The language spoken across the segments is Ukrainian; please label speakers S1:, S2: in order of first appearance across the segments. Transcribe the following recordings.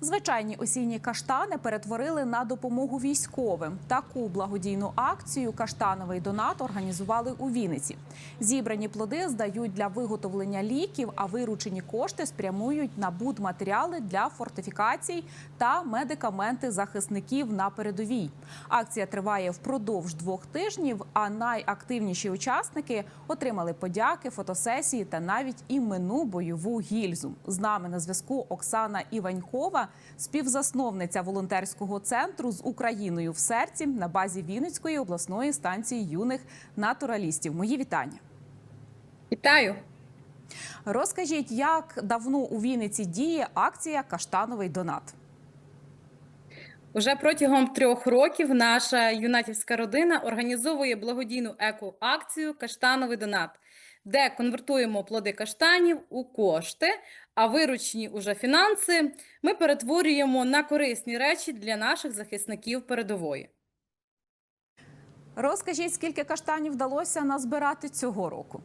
S1: Звичайні осінні каштани перетворили на допомогу військовим. Таку благодійну акцію Каштановий донат організували у Вінниці. Зібрані плоди здають для виготовлення ліків, а виручені кошти спрямують на будматеріали для фортифікацій та медикаменти захисників на передовій. Акція триває впродовж двох тижнів. А найактивніші учасники отримали подяки, фотосесії та навіть іменну бойову гільзу. З нами на зв'язку Оксана Іванькова, співзасновниця волонтерського центру з Україною в серці на базі Вінницької обласної станції юних натуралістів. Мої вітання.
S2: Вітаю!
S1: Розкажіть, як давно у Вінниці діє акція Каштановий донат?
S2: Уже протягом трьох років наша юнатівська родина організовує благодійну еко-акцію Каштановий донат, де конвертуємо плоди каштанів у кошти, а виручені уже фінанси ми перетворюємо на корисні речі для наших захисників передової.
S1: Розкажіть, скільки каштанів вдалося назбирати цього року?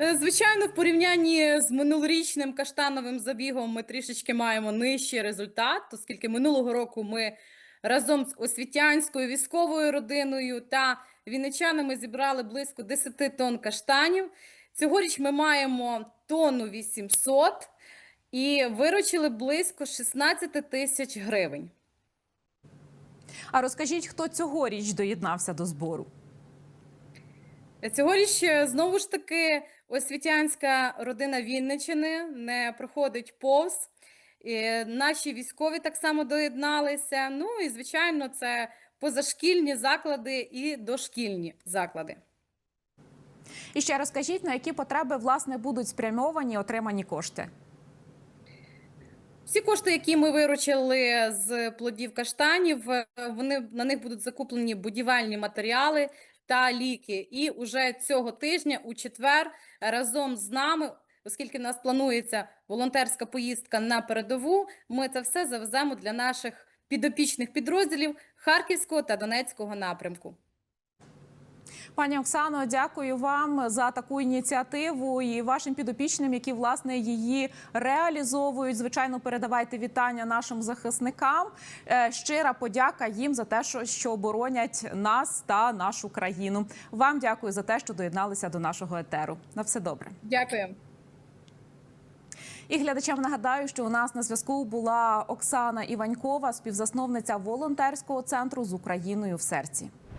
S2: Е, Звичайно, в порівнянні з минулорічним каштановим забігом ми трішечки маємо нижчий результат, оскільки минулого року ми разом з освітянською військовою родиною та вінничанами зібрали близько 10 тонн каштанів. Цьогоріч ми маємо тонну 800 і виручили близько 16 тисяч гривень.
S1: А розкажіть, хто цьогоріч доєднався до збору?
S2: Цьогоріч е, знову ж таки освітянська родина Вінничини не проходить повз. І Наші військові так само доєдналися. Ну і звичайно, це позашкільні заклади і дошкільні заклади.
S1: І ще розкажіть, на які потреби власне будуть спрямовані отримані кошти.
S2: Всі кошти, які ми виручили з плодів каштанів, е, вони на них будуть закуплені будівельні матеріали та ліки. І уже цього тижня, у четвер, разом з нами, оскільки в нас планується волонтерська поїздка на передову, ми це все завеземо для наших підопічних підрозділів Харківського та Донецького напрямку.
S1: Пані Оксано, дякую вам за таку ініціативу і вашим підопічним, які власне її реалізовують. Звичайно, передавайте вітання нашим захисникам. Е, Щира подяка їм за те, що, що оборонять нас та нашу країну. Вам дякую за те, що доєдналися до нашого етеру. На все добре.
S2: Дякую.
S1: І глядачам нагадаю, що у нас на зв'язку була Оксана Іванькова, співзасновниця волонтерського центру з Україною в серці.